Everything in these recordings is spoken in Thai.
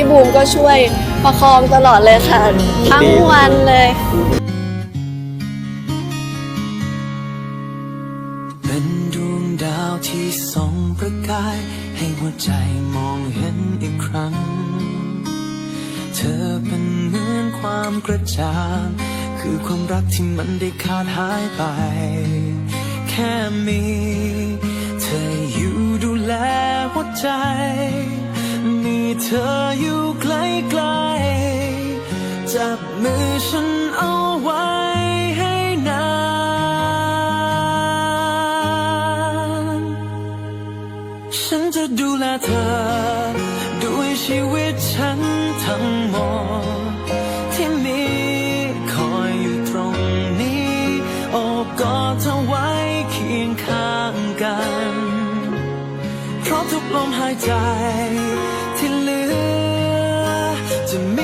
พี่บูมก็ช่วยประคองตลอดเลยค่ะทั้งวันเลยเป็นดวงดาวที่ส่องประกาย ให้หัวใจมองเห็นอีกครั้ง เธอเป็นเหมือนความกระจ่างคือความรักที่มันได้ขาดหายไป แค่มี เธออยู่ดูแลหัวใจ เธออยู่ใกล้ๆจับมือฉันเอาไว้ให้นาน ฉันจะดูแลเธอ ด้วยชีวิตฉันทั้งหมดที่มีคอยอยู่ตรงนี้โอบกอดเธอไว้เคียงข้างกัน เพราะทุกลมหายใจ จะ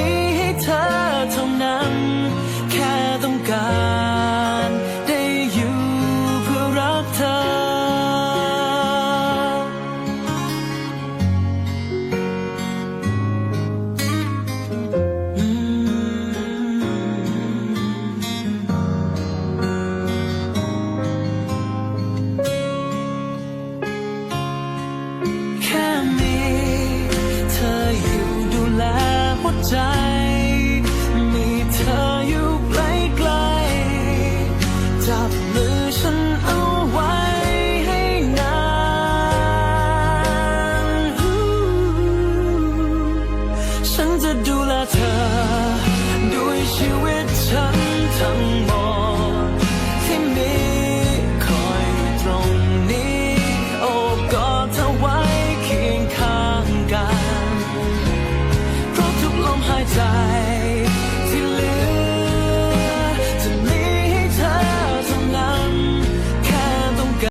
มีเธออยู่ใกล้ๆจับมือฉันเอาไว้ให้นานฉันจะดูแลเธอด้วยชีวิต